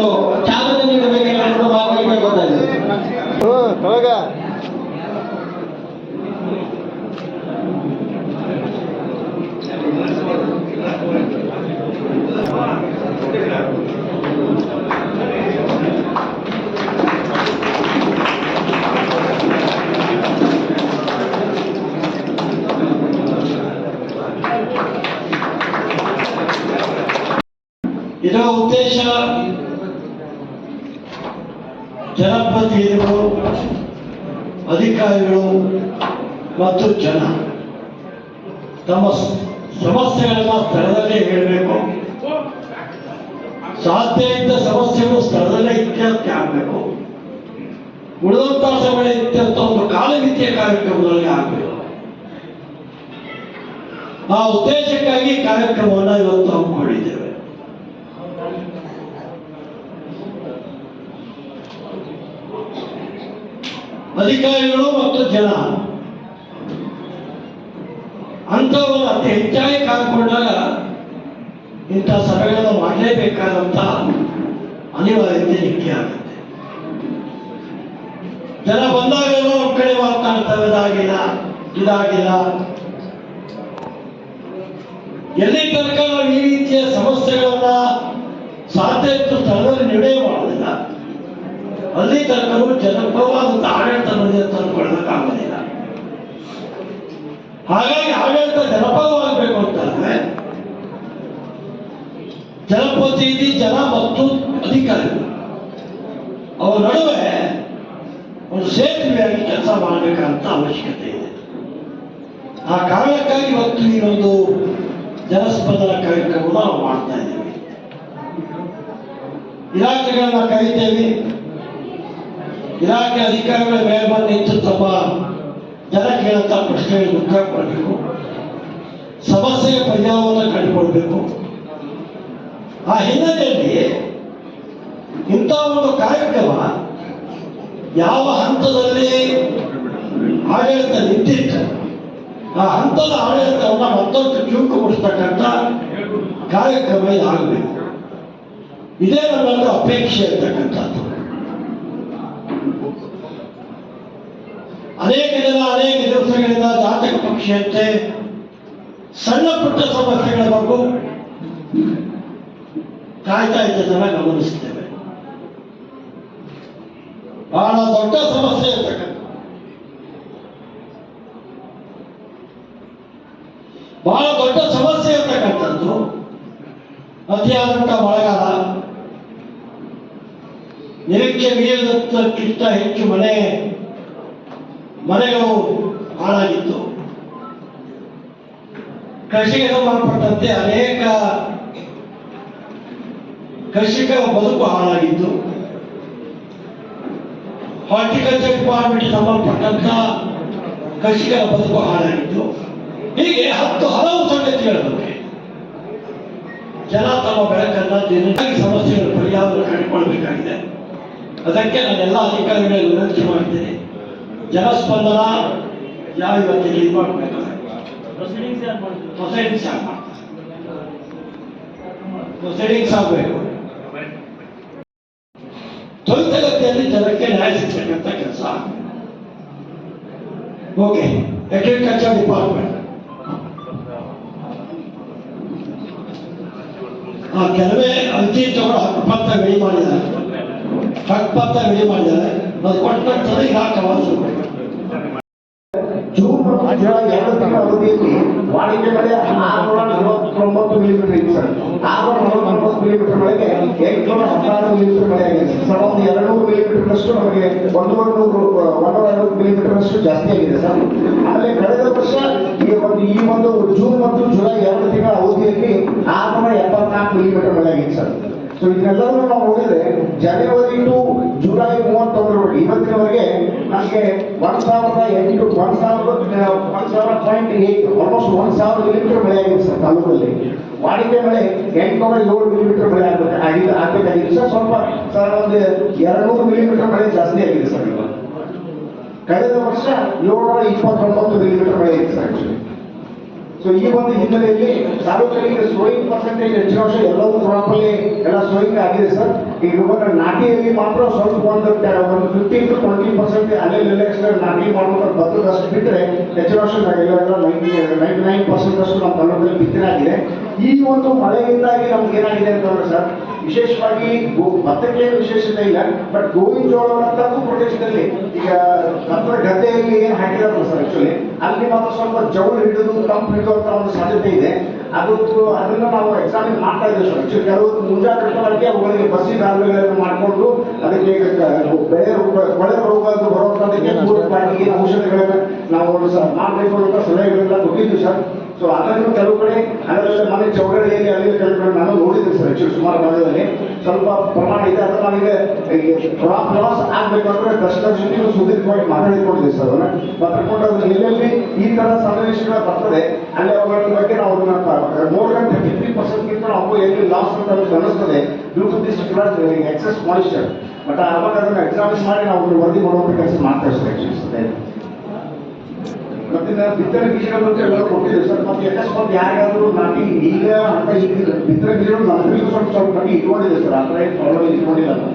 ಒಂದು ಚಾಲನೆ ನೀಡಬೇಕೆಂದು ಮಾತುಗಳಿಗೆ ಗೊತ್ತಾಗಿದೆ ಹ್ಞೂ ತೊಳಗ ಇದರ ಉದ್ದೇಶ ಜನಪ್ರತಿನಿಧಿಗಳು, ಅಧಿಕಾರಿಗಳು ಮತ್ತು ಜನ. ತಮ್ಮ ಸಮಸ್ಯೆಗಳನ್ನ ಸ್ಥಳದಲ್ಲೇ ಹೇಳಬೇಕು. ಸಾಧ್ಯ ಇದ್ದ ಸಮಸ್ಯೆಗಳು ಸ್ಥಳದಲ್ಲೇ ಇತ್ಯರ್ಥ ಆಗಬೇಕು. ಉಳಿದಂತ ಸಮಯ ಇತ್ಯರ್ಥ ಒಂದು ಕಾಲಮಿತಿಯ ಕಾರ್ಯಕ್ರಮದಲ್ಲಿ ಆಗಬೇಕು. ಆ ಉದ್ದೇಶಕ್ಕಾಗಿ ಕಾರ್ಯಕ್ರಮವನ್ನು ಇವತ್ತು ಅಧಿಕಾರಿಗಳು ಮತ್ತು ಜನ. ಅಂಥವ್ರು ಅತಿ ಹೆಚ್ಚಾಗಿ ಕಾಯ್ಕೊಂಡಾಗ ಇಂಥ ಸಭೆಗಳನ್ನು ಮಾಡಲೇಬೇಕಾದಂತ ಅನಿವಾರ್ಯತೆ ನಿಖ್ಯ ಆಗುತ್ತೆ. ಜನ ಬಂದಾಗೆಲ್ಲ ನಮ್ಮ ಕಡೆ ಮಾತನಾಡ್ತಾರೆ ಇದಾಗಿಲ್ಲ ಇದಾಗಿಲ್ಲ. ಎಲ್ಲಿ ತನಕ ನಾವು ಈ ರೀತಿಯ ಸಮಸ್ಯೆಗಳನ್ನ ಸಾಧ್ಯ ಸ್ಥಳದಲ್ಲಿ ನಿರ್ಣಯ ಮಾಡೋದಿಲ್ಲ ಅಲ್ಲಿ ತನಕನೂ ಜನಪ್ರವಾದಂತ ಆಡಳಿತ ನಡೆಯುತ್ತೆ ತಂದುಕೊಳ್ಳೋದಕ್ಕಾಗೋದಿಲ್ಲ ಹಾಗಾಗಿ ಆಡಳಿತ ಜನಪರವಾಗಬೇಕು ಅಂತಂದ್ರೆ, ಜನಪ್ರತಿನಿಧಿ, ಜನ ಮತ್ತು ಅಧಿಕಾರಿಗಳು. ಅವರ ನಡುವೆ ಒಂದು ಸೇತುವೆಯಾಗಿ ಕೆಲಸ ಮಾಡಬೇಕಂತ ಅವಶ್ಯಕತೆ ಇದೆ. ಆ ಕಾರಣಕ್ಕಾಗಿ ಇವತ್ತು ಈ ಒಂದು ಜನಸ್ಪಂದನ ಕಾರ್ಯಕ್ರಮವನ್ನು ನಾವು ಮಾಡ್ತಾ ಇದ್ದೇವೆ. ಇಲಾಖೆಗಳನ್ನ ಕರೀತೇವೆ ಇಲಾಖೆ ಅಧಿಕಾರಿಗಳ ಮೇಲೆ ಬಂದು ನಿಂತು ತಮ್ಮ ಜನ ಕೇಳಂತ ಪ್ರಶ್ನೆಗಳಿಗೆ ಉತ್ತರ ಕೊಡಬೇಕು ಸಮಸ್ಯೆಯ ಪರಿಹಾರವನ್ನು ಕಂಡುಕೊಳ್ಬೇಕು. ಆ ಹಿನ್ನೆಲೆಯಲ್ಲಿ ಇಂಥ ಒಂದು ಕಾರ್ಯಕ್ರಮ ಯಾವ ಹಂತದಲ್ಲಿ ಆಡಳಿತ ನಿಂತಿತ್ತು? ಆ ಹಂತದ ಆಡಳಿತವನ್ನು ಮತ್ತಷ್ಟು ಚುರುಕುಗೊಳಿಸ್ತಕ್ಕಂಥ ಕಾರ್ಯಕ್ರಮ ಇದಾಗಬೇಕು. ಇದೇ ನಮ್ಮ ಅಪೇಕ್ಷೆ ಇರ್ತಕ್ಕಂಥದ್ದು. ಅನೇಕ ಜನ, ಅನೇಕ ದಿವಸಗಳಿಂದ ಜಾತಕ ಪಕ್ಷಿಯಂತೆ ಸಣ್ಣ ಪುಟ್ಟ ಸಮಸ್ಯೆಗಳ ಬಗ್ಗೆ ಕಾಯ್ತಾ ಇದ್ದದನ್ನ ಗಮನಿಸ್ತೇವೆ ಬಹಳ ದೊಡ್ಡ ಸಮಸ್ಯೆ ಇರ್ತಕ್ಕಂಥ ಬಹಳ ದೊಡ್ಡ ಸಮಸ್ಯೆ ಇರ್ತಕ್ಕಂಥದ್ದು ಅತಿಯಾದಂಥ ಮಳೆಗಾಲ. ನಿರೀಕ್ಷೆ ಮೀರಿದಕ್ಕಿಂತ ಹೆಚ್ಚು ಮನೆ ಮನೆಗಳು ಹಾಳಾಗಿತ್ತು. ಕೃಷಿಗೆ ಸಂಬಂಧಪಟ್ಟಂತೆ ಅನೇಕ ಕೃಷಿಕರ ಬದುಕು ಹಾಳಾಗಿತ್ತು. ಹಾರ್ಟಿಕಲ್ಚರ್ ಡಿಪಾರ್ಟ್ಮೆಂಟ್ ಸಂಬಂಧಪಟ್ಟಂತ ಕೃಷಿಕರ ಬದುಕು ಹಾಳಾಗಿತ್ತು. ಹೀಗೆ ಹತ್ತು ಹಲವು ಸಂಗತಿಗಳ ಬಗ್ಗೆ ಜನ ತಮ್ಮ ಬೆಳಕನ್ನ ದಿನಾಗಿ ಸಮಸ್ಯೆಗಳ ಪರಿಹಾರ ಕಂಡುಕೊಳ್ಬೇಕಾಗಿದೆ ಅದಕ್ಕೆ ನಾನೆಲ್ಲ ಅಧಿಕಾರಿಗಳಿಗೆ ವಿನಂತಿ ಮಾಡ್ತೇನೆ. ಜನಸ್ಪಂದನ ಯಾವ ಇವತ್ತಿಗೆ ಇದು ಮಾಡಬೇಕಾದ್ರೆ ಪ್ರೊಸೀಡಿಂಗ್ಸ್ ಯಾರು ಮಾಡ್ತಾರೆ ಪ್ರೊಸೀಡಿಂಗ್ಸ್ ಆಗಬೇಕು ತ್ವರಿತಗತಿಯಲ್ಲಿ ಜನಕ್ಕೆ ನ್ಯಾಯ ಸಿಗ್ತಕ್ಕಂಥ ಕೆಲಸ ಓಕೆ ಅಗ್ರಿಕಲ್ಚರ್ ಡಿಪಾರ್ಟ್ಮೆಂಟ್ ಆ ಕೆಲವೇ ಅಂಕಿತಗಳು ಹಕ್ಕುಪತ್ರ ರೆಡಿ ಮಾಡಿದ್ದಾರೆ ಹಕ್ಕುಪತ್ರ ರೆಡಿ ಮಾಡಿದ್ದಾರೆ ಅದು ಕೊಟ್ಟ ನಂತರ ಇಲಾಖೆ ವಾಸ ವಾಣಿಜ್ಯ ಮಳೆ ಆರುನೂರ ನಲವತ್ತೊಂಬತ್ತು ಮಿಲಿಮೀಟರ್ ಇತ್ತು ಸರ್. ಆರುನೂರ ನಲವತ್ತೊಂಬತ್ತು ಮಿಲಿಮೀಟರ್ ಮಳೆಗೆ ಎಂಟುನೂರ ಹದಿನಾರು ಮಿಲಿಮೀಟರ್ ಮಳೆ ಆಗಿದೆ ಸರ್. ಒಂದು ಎರಡು ನೂರು ಮಿಲಿಮೀಟರ್ ಅಷ್ಟು ನಮಗೆ ಒಂದೂವರೆ ನೂರು ಜಾಸ್ತಿ ಆಗಿದೆ ಸರ್. ಕಳೆದ ವರ್ಷ ಈ ಒಂದು ಜೂನ್ ಮತ್ತು ಜುಲೈ ಎರಡು ತಿಂಗಳ ಅವಧಿಯಲ್ಲಿ ಆರುನೂರ ಎಪ್ಪತ್ನಾಲ್ಕು ಮಿಲಿಮೀಟರ್ ಮಳೆ ಆಗಿದೆ ಸರ್. ಸೊ ಇದನ್ನೆಲ್ಲವನ್ನು ನಾವು ನೋಡಿದ್ರೆ ಜನವರಿ ಟು ಜುಲೈ ಮೂವತ್ತೊಂದರವರೆಗೆ ಇವತ್ತಿನವರೆಗೆ ನನಗೆ ಒನ್ ಸಾವಿರದ ಎಂಟು, ಒಂದ್ ಸಾವಿರದ ಒಂದ್ ಸಾವಿರ ಪಾಯಿಂಟ್ ಏಟ್ ಆಲ್ಮೋಸ್ಟ್ ಒಂದ್ ಸಾವಿರ ಮಿಲಿಮೀಟರ್ ಮಳೆ ಆಗಿದೆ ಸರ್ ತಾಲೂಕಲ್ಲಿ. ವಾಣಿಜ್ಯ ಮಳೆ ಎಂಟುನೂರ ಏಳು ಮಿಲಿಮೀಟರ್ ಮಳೆ ಆಗುತ್ತೆ ಆಗಿದೆ ಆಗಬೇಕಾಗಿದೆ ಸರ್ ಸ್ವಲ್ಪ, ಸರ್, ಒಂದು ಎರಡುನೂರು ಮಿಲಿಮೀಟರ್ ಮಳೆ ಜಾಸ್ತಿ ಆಗಿದೆ ಸರ್ ಇವಾಗ. ಕಳೆದ ವರ್ಷ ಏಳ್ನೂರ ಇಪ್ಪತ್ತೊಂಬತ್ತು ಮಿಲಿಮೀಟರ್ ಮಳೆ ಇದೆ ಸರ್ ಆಕ್ಚುಲಿ ಸೊ ಈ ಒಂದು ಹಿನ್ನೆಲೆಯಲ್ಲಿ ಸಾರ್ವಜನಿಕ ಪರ್ಸೆಂಟೇಜ್ ಹೆಚ್ಚಿನ ವರ್ಷ ಎಲ್ಲವೂ ಪ್ರಾಪರ್ಲಿ ಎಲ್ಲ ಸೋಯಿಂಗ್ ಆಗಿದೆ ಸರ್. ಈಗ ಇವಾಗ ನಾಟಿಯಲ್ಲಿ ಮಾತ್ರ ಸ್ವಲ್ಪ ಒಂದು ಒಂದು ಫಿಫ್ಟೀನ್ ಟು ಟ್ವೆಂಟಿ ಪರ್ಸೆಂಟ್ ಅಲ್ಲಿ ನಾಟಿ ಮಾಡುವಂತ ಭತ್ತದಷ್ಟು ಬಿಟ್ಟರೆ ಹೆಚ್ಚಿನ ವರ್ಷ ನೈಂಟಿ ನೈಂಟಿ ನೈನ್ ಪರ್ಸೆಂಟ್ ಅಷ್ಟು ನಮ್ಮ ಕನ್ನಡದಲ್ಲಿ ಬಿತ್ತನೆ ಆಗಿದೆ. ಈ ಒಂದು ಮಳೆಯಿಂದಾಗಿ ನಮ್ಗೆ ಏನಾಗಿದೆ ಅಂತಂದ್ರೆ ಸರ್ ವಿಶೇಷವಾಗಿ ಭತ್ತಕ್ಕೆ ವಿಶೇಷತೆ ಇಲ್ಲ ಬಟ್ ಗೋವಿಂದ ಜೋಳ ತಪ್ಪು ಪ್ರದೇಶದಲ್ಲಿ. ಈಗ ಭತ್ತದ ಗದ್ದೆಯಲ್ಲಿ ಏನು ಹಾಕಿದಾರಲ್ಲ ಸರ್ ಆಕ್ಚುಲಿ ಅಲ್ಲಿ ಮಾತ್ರ ಸ್ವಲ್ಪ ಜೌಳು ಹಿಡಿದು ತಂಪು ಹಿಡಿದಂತ ಒಂದು ಸಾಧ್ಯತೆ ಇದೆ. ಅದು ಅದನ್ನ ನಾವು ಎಕ್ಸಾಮಿನ್ ಮಾಡ್ತಾ ಇದ್ದೀವಿ ಸರ್. ಆಕ್ಚುಲಿ ಕೆಲವು ಮುಂಜಾಗ್ರತವಾಗಿ ಅವುಗಳಿಗೆ ಬಸಿ ದಾಖಲೆಗಳನ್ನು ಮಾಡಿಕೊಂಡು ಅದಕ್ಕೆ ಬೆಳೆ ರೋಗ ಕೊಳೆ ರೋಗ ಬರುವಂತದಕ್ಕೆ ಔಷಧಿಗಳನ್ನ ನಾವು ಸರ್ ಮಾಡಬೇಕು ಅಂತ ಸಲಹೆಗಳೆಲ್ಲ ಕೊಟ್ಟಿದ್ದು ಸರ್. ಸೊ ಅದನ್ನು ಕೆಲವು ಕಡೆ ಅದರಲ್ಲಿ ಮನೆ ಚೌಗಡಿಯಲ್ಲಿ ಅಲ್ಲಿ ಕೆಲವು ನಾನು ನೋಡಿದ್ದೀನಿ ಸರ್ ಆ್ಯಕ್ಚುಲಿ ಸುಮಾರು ಕಾಲದಲ್ಲಿ. ಸ್ವಲ್ಪ ಪ್ರಮಾಣ ಇದೆ ಅದು ನನಗೆ ಕ್ರಾಪ್ ಲಾಸ್ ಕಷ್ಟ ಕಷ್ಟದಲ್ಲಿ ಸುದೀರ್ಘವಾಗಿ ಮಾತಾಡಿಕೊಂಡಿದ್ದೀವಿ ಸರ್ ಅದನ್ನು. ಮಾತಾಡಿಕೊಂಡು ಅದು ಎಲ್ಲೆಲ್ಲಿ ಈ ತರ ಸನ್ನಿವೇಶಗಳು ಬರ್ತದೆ, ಅಲ್ಲಿ ಅವುಗಳ ಬಗ್ಗೆ ನಾವು ಅದನ್ನ ಮೋರ್ ದನ್ ಫಿಫ್ಟಿ ಪರ್ಸೆಂಟ್ಗಿಂತ ನಾವು ಎಲ್ಲಿ ಲಾಸ್ ಅಂತ ನಮ್ಗೆ ಅನ್ನಿಸ್ತದೆ to this excess moisture but ಅವಾಗ ಅದನ್ನು ಎಕ್ಸಾಮಿನ್ ಮಾಡಿ ನಾವು ಅದನ್ನ ವರದಿ ಮಾಡುವಂತ ಕೆಲಸ ಮಾಡ್ತಾ ಸರ್ ಆಕ್ಚುಲಿ ಸರ್. ಮತ್ತೆ ನಾವು ಬಿತ್ತನೆ ಬೀಜಗಳು ಅಂತ ಎಲ್ಲ ಕೊಟ್ಟಿದ್ದೀವಿ ಸರ್. ಮತ್ತೆ ಅಕಸ್ಮಾತ್ ಯಾರಿಗಾದ್ರೂ ನಾಟಿ ಈಗ ಅಂತ ಈಗ ಬಿತ್ತನೆ ಬೀಜಗಳು ನಮ್ಮಲ್ಲಿಗೂ ಸ್ವಲ್ಪ ಸ್ವಲ್ಪ ಮಟ್ಟಿಗೆ ಇಟ್ಕೊಂಡಿದೆ ಸರ್. ಆ ಥರ ಏನು ಪ್ರಾಬ್ಲಮ್ ಇಟ್ಕೊಂಡಿಲ್ಲ ನಾವು.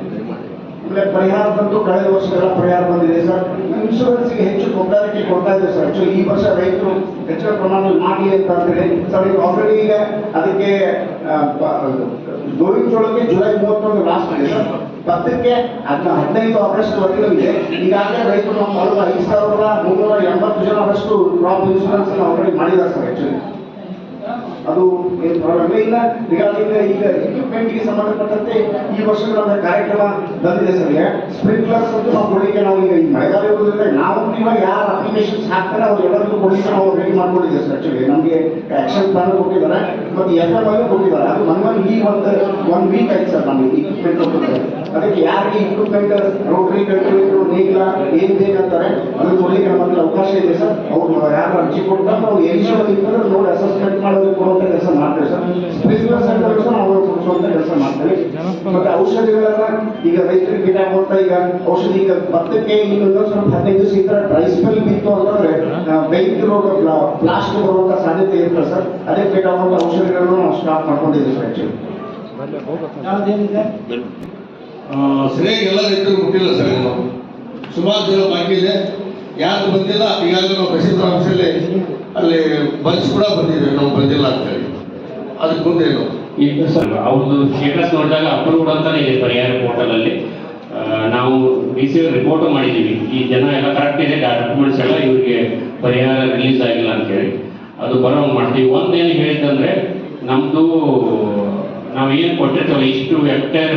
ಆಮೇಲೆ ಪರಿಹಾರ ಬಂದು ಕಳೆದ ವರ್ಷದೆಲ್ಲ ಪರಿಹಾರ ಬಂದಿದೆ ಸರ್. ಇನ್ಶೂರೆನ್ಸ್ಗೆ ಹೆಚ್ಚು ಕೊಟ್ಟಾರಕ್ಕೆ ಕೊಡ್ತಾ ಇದೆ ಸರ್. ಆಕ್ಚುಲಿ ಈ ವರ್ಷ ರೈತರು ಹೆಚ್ಚಿನ ಪ್ರಮಾಣದಲ್ಲಿ ಮಾಡಲಿ ಅಂತ ಅಂತೇಳಿ. ಸರ್ ಈಗ ಆಲ್ರೆಡಿ ಈಗ ಅದಕ್ಕೆ ಆ, ಪ- ಗೋವಿನ ಜೋಳಕ್ಕೆ ಜುಲೈ ಮೂವತ್ತೊಂದು ಲಾಸ್ಟ್ ಇದೆ ಸರ್. ಭತ್ತಕ್ಕೆ ಅದನ್ನ ಹದಿನೈದು ಆಗಸ್ಟ್ ವರೆಗೂ ಇದೆ ಈಗಾಗಲೇ ರೈತರು ನಮ್ಮ ಐದು ಸಾವಿರದ ಮುನ್ನೂರ ಎಂಬತ್ತು ಜನರಷ್ಟು ಕ್ರಾಪ್ ಇನ್ಸೂರೆನ್ಸ್ ಅನ್ನು ಆಲ್ರೆಡಿ ಮಾಡಿದ್ದಾರೆ ಸರ್ ಆಕ್ಚುಲಿ ಅದು ಇಲ್ಲ. ಈಗಾಗಲೇ ಈಗ ಇಕ್ವಿಪ್ಮೆಂಟ್ಗೆ ಸಂಬಂಧಪಟ್ಟಂತೆ ಈ ವರ್ಷಗಳ ಕಾರ್ಯಕ್ರಮ ಬಂದಿದೆ ಸರ್. ಸ್ಪ್ರಿಂಕ್ಲರ್ಸ್ ಅಂತ ನಾವು ಕೊಡಲಿಕ್ಕೆ ನಾವು ಈಗ ಈ ಮಳೆಗಾಲ ಇರೋದ್ರಿಂದ ನಾವು ಇವಾಗ ಯಾರು ಅಪ್ಲಿಕೇಶನ್ಸ್ ಹಾಕ್ತಾರೆ ಅವ್ರು ಎಲ್ಲರಿಗೂ ಕೊಡಲಿಕ್ಕೆ ನಾವು ರೆಡಿ ಮಾಡ್ಕೊಂಡಿದ್ದೇವೆ ಸರ್. ಆ್ಯಕ್ಚುಲಿ ನಮಗೆ ಆಕ್ಷನ್ ಪ್ಲಾನ್ ಕೊಟ್ಟಿದ್ದಾರೆ. ಮತ್ತು ಎಫ್ ಎಂ ಐ ಕೊಟ್ಟಿದ್ದಾರೆ. ಅದು ಈ ಒಂದು ಒನ್ ವೀಕ್ ಆಯ್ತು ಸರ್ ನಮಗೆ ಇಕ್ವಿಪ್ಮೆಂಟ್ ಅದಕ್ಕೆ ಯಾರಿಗೆ ಇಕ್ವಿಪ್ಮೆಂಟ್ ರೋಟರಿ ಕಂಟ್ರೋಲ್ ನೀಗ್ಲ ಏನ್ ಬೇಕಂತಾರೆ ಅದು ಕೊಡಲಿಕ್ಕೆ ನಮ್ಮಲ್ಲಿ ಅವಕಾಶ ಇದೆ ಸರ್. ಅವ್ರು ಯಾರು ಅರ್ಜಿ ಕೊಡ್ತಾರೆ ನಾವು ಎಲ್ಲಿ ನೋಡಿ ಅಸೆಸ್ಮೆಂಟ್ ಮಾಡೋದಕ್ಕೆ ಕೊಡುವಂತ ಕೆಲಸ ಮಾಡ್ತೇವೆ ಸರ್. ಸ್ಪ್ರಿಂಕ್ಲರ್ ಸೆಂಟರ್ ಸಹ ನಾವು ಕೊಡಿಸುವಂತ ಕೆಲಸ ಮಾಡ್ತೇವೆ. ಮತ್ತೆ ಔಷಧಿಗಳನ್ನ ಈಗ ರೈತರಿಗೆ ಬೇಕಾಗುವಂತ ಈಗ ಔಷಧಿ ಈಗ ಭತ್ತಕ್ಕೆ ಈಗ ಇನ್ನೊಂದು ಸ್ವಲ್ಪ ಹದಿನೈದು ದಿವಸ ಈ ತರ ಡ್ರೈ ಸ್ಪೆಲ್ ಬಿತ್ತು ಅಂತಂದ್ರೆ ಬೆಂಕಿ ರೋಗ ಬ್ಲಾಸ್ಟ್ ಬರುವಂತ ಸಾಧ್ಯತೆ ಇರ್ತದೆ ಸರ್? ಅದಕ್ಕೆ ಬೇಕಾಗುವಂತ ಔಷಧಿಗಳನ್ನು ನಾವು ಸ್ಟಾಪ್ ಮಾಡ್ಕೊಂಡಿದ್ದೀವಿ ಸರ್ ಆಕ್ಚುಲಿ ಯಾವ್ದೇನಿದೆ? ಆ, ಸರಿಯಾಗಿ ಎಲ್ಲ ರೈತರು ಮುಟ್ಟಿಲ್ಲ ಸರ್ ಸುಮಾರು ಜನ ಬಾಕಿ ಇದೆ. ಯಾರು ಬಂದಿಲ್ಲ ಈಗಾಗಲೇ ನಾವು ಕೃಷಿ ಅಂಶದಲ್ಲಿ ಅಲ್ಲಿ ಬಲ್ಸ್ ಕೂಡ ಬಂದಿದೆ, ನಾವು ಬಂದಿಲ್ಲ ಅಂತ ಹೇಳಿ. ಅದಕ್ಕೆ ಮುಂದೇನು ಈಗ ಸರ್, ಅವ್ರದ್ದು ಸ್ಟೇಟಸ್ ನೋಡಿದಾಗ ಅಪ್ರೂವ್ಡ್ ಅಂತಾನೆ ಇದೆ ಪರಿಹಾರ ಪೋರ್ಟಲ್ ಅಲ್ಲಿ. ನಾವು ಡಿ ಸಿ ರಿಪೋರ್ಟ್ ಮಾಡಿದ್ದೀವಿ. ಈ ಜನ ಎಲ್ಲ ಕರೆಕ್ಟ್ ಇದೆ ಡಾಕ್ಯುಮೆಂಟ್ಸ್ ಎಲ್ಲ ಇವರಿಗೆ ಪರಿಹಾರ ರಿಲೀಸ್ ಆಗಿಲ್ಲ ಅಂತೇಳಿ ಅದು ಬರೋಂಗ್ ಮಾಡ್ತೀವಿ. ಒಂದೇನು ಹೇಳಿದಂದ್ರೆ ನಮ್ದು ನಾವು ಏನು ಕೊಟ್ಟಿರ್ತೇವೆ ಇಷ್ಟು ಹೆಕ್ಟೇರ್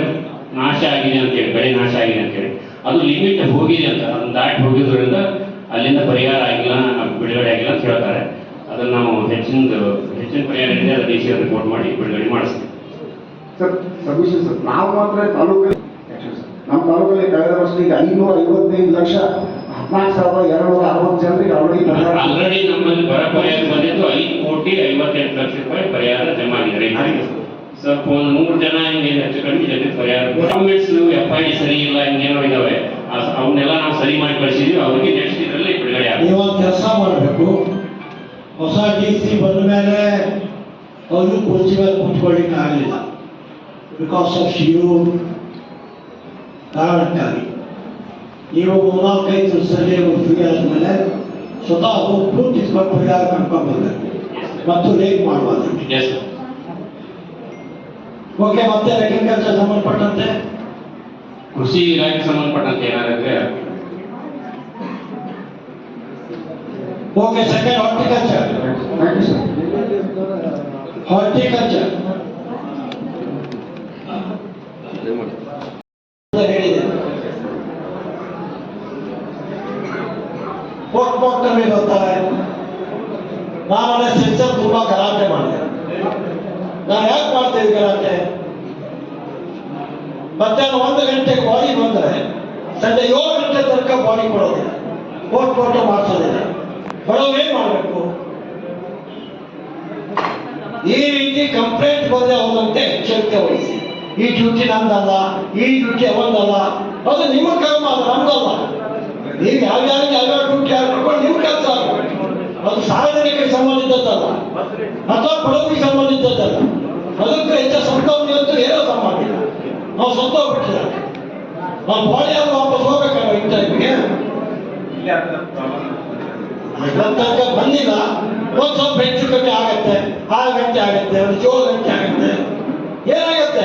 ನಾಶ ಆಗಿದೆ ಅಂತೇಳಿ ಬೆಳೆ ನಾಶ ಆಗಿದೆ ಅಂತೇಳಿ ಅದು ಲಿಮಿಟ್ ಹೋಗಿದೆ ಅಂತ ದಾಟಿ ಹೋಗಿದ್ರಿಂದ ಅಲ್ಲಿಂದ ಪರಿಹಾರ ಆಗಿಲ್ಲ ಬಿಡುಗಡೆ ಆಗಿಲ್ಲ ಅಂತ ಹೇಳ್ತಾರೆ. ಅದನ್ನು ನಾವು ಹೆಚ್ಚಿನ ಹೆಚ್ಚಿನ ಪರಿಹಾರ ಇದೆ ಅದು ಡಿ ಸಿ ರಿಪೋರ್ಟ್ ಮಾಡಿ ಬಿಡುಗಡೆ ಮಾಡಿಸ್ತೀವಿ. ಸರ್ ಸಬ್ಮಿಷನ್ ಸರ್ ನಾವು ಮಾತ್ರ ತಾಲೂಕಲ್ಲಿ ನಮ್ಮ ತಾಲೂಕಲ್ಲಿ ಕಳೆದ ವರ್ಷ ಈಗ ಐನೂರ ಐವತ್ತೈದು ಲಕ್ಷ ಹದಿನಾಲ್ಕು ಸಾವಿರದ ಎರಡು ನೂರ ಅರವತ್ತು ಜನರಿಗೆ ಆಲ್ರೆಡಿ ಆಲ್ರೆಡಿ ನಮ್ಮಲ್ಲಿ ಬರ ಪರಿಹಾರ ಬಂದಿದ್ದು ಐದು ಕೋಟಿ ಐವತ್ತೆಂಟು ಲಕ್ಷ ರೂಪಾಯಿ ಪರಿಹಾರ ಜಮಾ ಆಗಿದೆ ರೈತರಿಗೆ. ಸ್ವಲ್ಪ ಒಂದು ನೂರು ಜನ ಹಿಂಗೆ ಹೆಚ್ಚು ಕಡಿಮೆ ಜನ ಪರಿಹಾರ ಗೌರ್ಮೆಂಟ್ಸ್ ಎಫ್ ಐ ಡಿ ಸರಿ ಇಲ್ಲ ಹಿಂಗೇನೋ ಇದಾವೆ. ಅವನ್ನೆಲ್ಲ ನಾವು ಸರಿ ಮಾಡಿ ಕಳಿಸಿದ್ವಿ ಅವ್ರಿಗೆ ನೆಕ್ಸ್ಟ್ ಇದರಲ್ಲಿ ಬಿಡುಗಡೆ ಆಗುತ್ತೆ. ನೀವೊಂದು ಕೆಲಸ ಮಾಡಬೇಕು. ಹೊಸ ಡಿ ಸಿ ಬಂದ ಮೇಲೆ ಅವರು ಕುರ್ಚಿ ಮೇಲೆ ಕೂತ್ಕೊಳ್ಳಿಕ್ಕೆ ಆಗಲಿಲ್ಲ. ಬಿಕಾಸ್ ಆಫ್ ಯು ಕಾರಣಕ್ಕಾಗಿ. ನೀವು ಮೂರ್ನಾಲ್ಕೈದು ದಿವಸದಲ್ಲಿ ಫ್ರೀ ಆದಮೇಲೆ ಸ್ವತಃ ಒಬ್ಬರು ಕಿತ್ಕೊಂಡು ಪರಿಹಾರ ಕರ್ಕೊಂಡು ಬರಬೇಕು ಮತ್ತು ಲೇಟ್ ಮಾಡಬಾರ್ದು. ಎಸ್ ಓಕೆ ಮತ್ತೆ ಅಗ್ರಿಕಲ್ಚರ್ ಸಂಬಂಧಪಟ್ಟಂತೆ? ಕೃಷಿ ಇಲಾಖೆ ಸಂಬಂಧಪಟ್ಟಂತೆ ಏನಾಗುತ್ತೆ okay second horticulture thank you sir horticulture ಹೇಳಿದೆ ಪೋಟ್ ಪೋಟ್ ಕಮ್ಮಿ ಬರ್ತಾರೆ ನಾನು ಸೆನ್ಸರ್ ತುಂಬಾ ಗಲಾಟೆ ಮಾಡಿದೆ ನಾನು ಯಾಕೆ ಮಾಡ್ತೇವೆ ಗಲಾಟೆ ಮಧ್ಯಾಹ್ನ ಒಂದು ಗಂಟೆಗೆ ಬಾಡಿ ಬಂದರೆ ಸಂಜೆ ಏಳು ಗಂಟೆ ತನಕ ಬಾಡಿ ಕೊಡೋದಿಲ್ಲ. ಕೋಟ್ ಪೋಟ್ ಮಾಡಿಸೋದಿಲ್ಲ. ಬಡವ್ರು ಏನ್ ಮಾಡಬೇಕು? ಈ ರೀತಿ ಕಂಪ್ಲೇಂಟ್ ಬಂದ್ರೆ ಅವನಂತೆ ಎಚ್ಚರಿಕೆ ವಹಿಸಿ. ಈ ಡ್ಯೂಟಿ ನಂದಲ್ಲ, ಈ ಡ್ಯೂಟಿ ಅವಂದಲ್ಲ ಅದು ನಿಮ್ಮ ಕರ್ಮ, ಅದು ನಮ್ದಲ್ಲ ನೀವು ಯಾವ್ಯಾರಿಗೆ ಯಾವ್ಯಾವ ಡ್ಯೂಟಿ ಹಾಕೊಂಡು ನಿಮ್ಮ ಕೆಲಸ ಅದು ಸಾರ್ವಜನಿಕರಿಗೆ ಸಂಬಂಧಿಸಿದ್ದಲ್ಲ ಅಥವಾ ಬಡವರಿಗೆ ಸಂಬಂಧಿಸಿದ್ದಲ್ಲ ಅದಕ್ಕೆ ಹೆಚ್ಚ ಸಂತೋಷ ಅಂತೂ ಏನೋ ಸಂಬಂಧ ಇಲ್ಲ ಸ್ವಂತ ಹೋಗ್ಬಿಟ್ಟಿದ್ದಾರೆ ನಾವು ಬಾಡಿ ಆದ್ರೂ ವಾಪಸ್ ಹೋಗ್ಬೇಕಲ್ಲ ಈ ಟೈಮ್ಗೆ ತನಕ ಬಂದಿಲ್ಲ. ಒಂದ್ ಸ್ವಲ್ಪ ಹೆಚ್ಚು ಕಮ್ಮಿ ಆಗತ್ತೆ. ಆರು ಗಂಟೆ ಆಗತ್ತೆ ಒಂದು ಏಳು ಗಂಟೆ ಆಗತ್ತೆ. ಏನಾಗತ್ತೆ?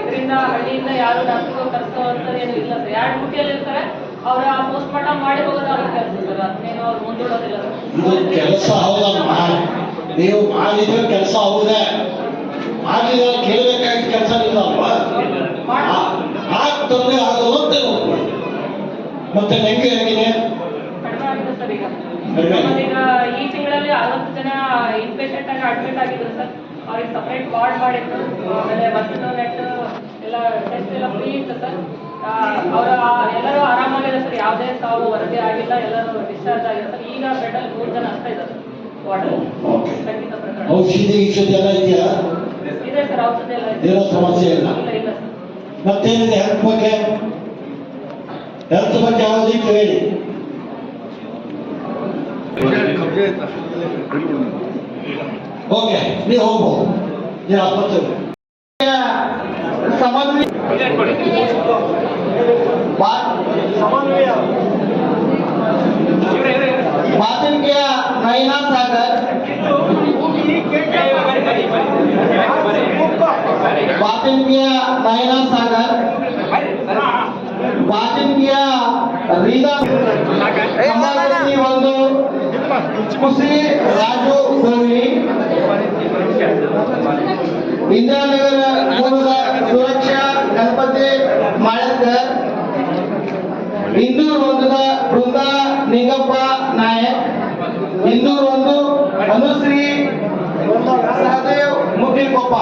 ಇದರಿಂದ ಹಳ್ಳಿಯಿಂದ ಯಾರು ಡಾಕ್ಟರ್ ಕರ್ಸೋ ಅಂತದ್ದು ಏನು ಇಲ್ಲ ಸರ್. ಡ್ಯೂಟಿಯಲ್ಲಿ ಇರ್ತಾರೆ ಅವರ ಪೋಸ್ಟ್ ಮಾರ್ಟಮ್ ಮಾಡಿ ಹೋಗೋದು ಅವ್ರ ಕೆಲಸ ಸರ್. ಅದನ್ನೇನು ಅವ್ರು ಮುಂದೂಡೋದಿಲ್ಲ ಕೆಲಸ ಹೌದಮ್ಮ ನೀವು ಮಾಡಿದ್ರೆ ಕೆಲಸ ಹೌದೇ? ಮಾಡಿದ್ರೆ ಕೇಳಬೇಕಾಗಿದ್ದ ಕೆಲಸ ಇಲ್ಲ ಅಲ್ವಾ? ಆಗ್ತಂದ್ರೆ ಆಗೋದು ಅಂತ ನೋಡ್ಕೊಳ್ಳಿ. ಮತ್ತೆ ಹೆಂಗೆ ಹೇಗಿದೆ? ಈ ತಿಂಗಳಲ್ಲಿ ಅರವತ್ತು ಜನ ಇನ್ಪೇಷೆಂಟ್ ಆಗಿ ಅಡ್ಮಿಟ್ ಆಗಿದ್ರು ಸರ್. ಅವ್ರಿಗೆ ಸಪ್ರೇಟ್ ವಾರ್ಡ್ ಮಾಡಿದ್ರು. ಆಮೇಲೆ ಬಸ್ಸು ನೆಟ್ ಎಲ್ಲ ಟೆಸ್ಟ್ ಎಲ್ಲ ಫ್ರೀ ಇತ್ತು ಸರ್. ಅವರ ಎಲ್ಲರೂ ಆರಾಮಾಗಿದೆ ಸರ್. ಯಾವುದೇ ಸಾವು ವರದಿ ಆಗಿಲ್ಲ, ಎಲ್ಲರೂ ಡಿಸ್ಚಾರ್ಜ್ ಆಗಿದೆ ಸರ್. ಈಗ ಬೆಡ್ಡಲ್ಲಿ ಮೂರು ಜನ ಅಷ್ಟೇ ವಾರ್ಡ್ ಓಕೆ ಖಂಡಿತ ಪ್ರಕರಣ ಔಷಧಿ ಗಿಷಧಿ ಎಲ್ಲ ಇದೆಯಾ ಇದೆ ಸರ್ ಔಷಧಿ ಎಲ್ಲ ಇದೆ. ಏನೋ ಸಮಸ್ಯೆ ಇಲ್ಲ ಇಲ್ಲ ಇಲ್ಲ ಸರ್ ಮತ್ತೇನಿದೆ ಹೆಲ್ತ್ ಬಗ್ಗೆ ಹೆಲ್ತ್ ಬಗ್ಗೆ ಯಾವುದಿತ್ತು ಹೇಳಿ ಓಕೆ ನೀವು ಹೋಗ್ಬೋದು ನೀವು ಆಸ್ಪತ್ರೆ ಸಮನ್ವಯ ಸಮನ್ವಯ बातिन किया नैना सागर बातिन किया नैना सागर बातिन किया ರೀನಾ ಸಂಬಂಧಿ ಒಂದು ಖುಷಿ ರಾಜು ಗೋವಿ ಇಂದಿರಾನಗರ ಮೂಲದ ಸುರಕ್ಷಾ ಗಣಪತಿ ಮಾಳಕರ್ ಇಂದೂರು ಒಂದದ ಬೃಂದಾ ನಿಂಗಪ್ಪ ನಾಯಕ್. ಇಂದೂರು ಒಂದು ಅನುಶ್ರೀ ಸಹದೇವ್ ಮುದ್ದಿಕೊಪ್ಪ.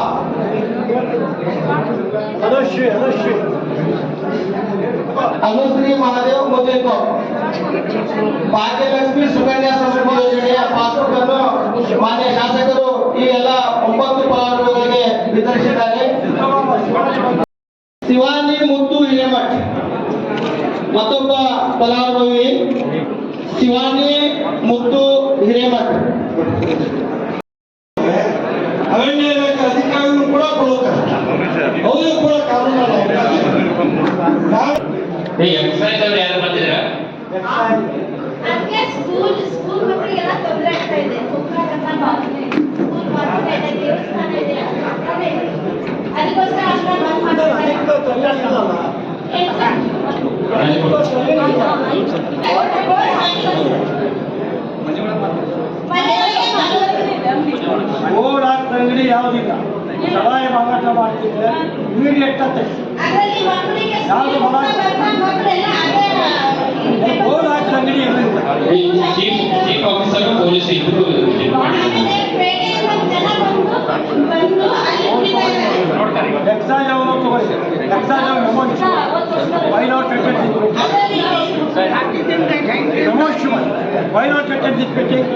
ಅನುಶ್ರೀ ಅನುಶ್ರೀ. ಅನುಶ್ರೀ ಮಹಾದೇವ್ ಮುದ್ದಿಕೊಪ್ಪ. ಭಾಗ್ಯಲಕ್ಷ್ಮಿ ಸುಕನ್ಯಾ ಸಮೃದ್ಧಿ ಯೋಜನೆಯ ಪಾಸ್ಬುಕ್ ಅನ್ನು ಮಾನ್ಯ ಶಾಸಕರು ಈ ಎಲ್ಲ ಒಂಬತ್ತು ಫಲಾನುಭವಿಗಳಿಗೆ ವಿತರಿಸಿದ್ದಾರೆ. ಶಿವಾನಿ ಮತ್ತೊಬ್ಬ ಫಲಾನುಭವಿ ಶಿವಾನಿ ಮುತ್ತು ಹಿರೇಮಠ. ಅರಣ್ಯ ಇಲಾಖೆ ಅಧಿಕಾರಿಗಳು ಕೂಡ ಕೊಡೋ ಕಷ್ಟ ಅವರು ಕೂಡ ಕಾನೂನು ಏ ಎಕ್ಸೈಸ್ ಅವ್ರು ಯಾರು ಬಂದಿದ್ರ ಸ್ಕೂಲ್ ಸ್ಕೂಲ್ ಮಕ್ಕಳಿಗೆಲ್ಲ ತೊಂದರೆ ಆಗ್ತಾ ಇದೆ. ಸ್ಕೂಲ್ ಮಾಡ್ತಾ ಇದೆ. ದೇವಸ್ಥಾನ ಇದೆ ಇದೆ. ಅದಕ್ಕೋಸ್ಕರ ಅಷ್ಟೊಂದು ಬಂದ್ ಮಾಡ್ತಾರೆ ಹಾಕ್ತ ಅಂಗಡಿ ಯಾವುದಿಲ್ಲ. ಸಹಾಯ ಮಾರಾಟ ಮಾಡ್ತಿದ್ರೆ ಇಮಿಡಿಯೇಟ್ ಅಂತ ಯಾವ್ದು ಹಾಕ್ತ ಅಂಗಡಿ ಇರಲಿಲ್ಲ. ಚೀಫ್ ಚೀಫ್ ಆಫೀಸರ್ ಪೊಲೀಸ್ ಇಬ್ರು ಇದು ಮಾಡಿದ್ದಾರೆ ಆಮೇಲೆ ಪೇಟೆಯಿಂದ ಒಂದ್ ಜನ ಬಂದು ಬಂದು ಅಲ್ಲಿ ಕುಡಿತಾರೆ ಎಕ್ಸೈಸ್ ಅವರು ತಗೊಳ್ಳಿ ಎಕ್ಸೈಸ್ ಅವರು ಅಮೌಂಟ್ ವೈ ನಾಟ್ ಅಟೆಂಡ್ ಅದರಲ್ಲಿ promotion why not attend this meeting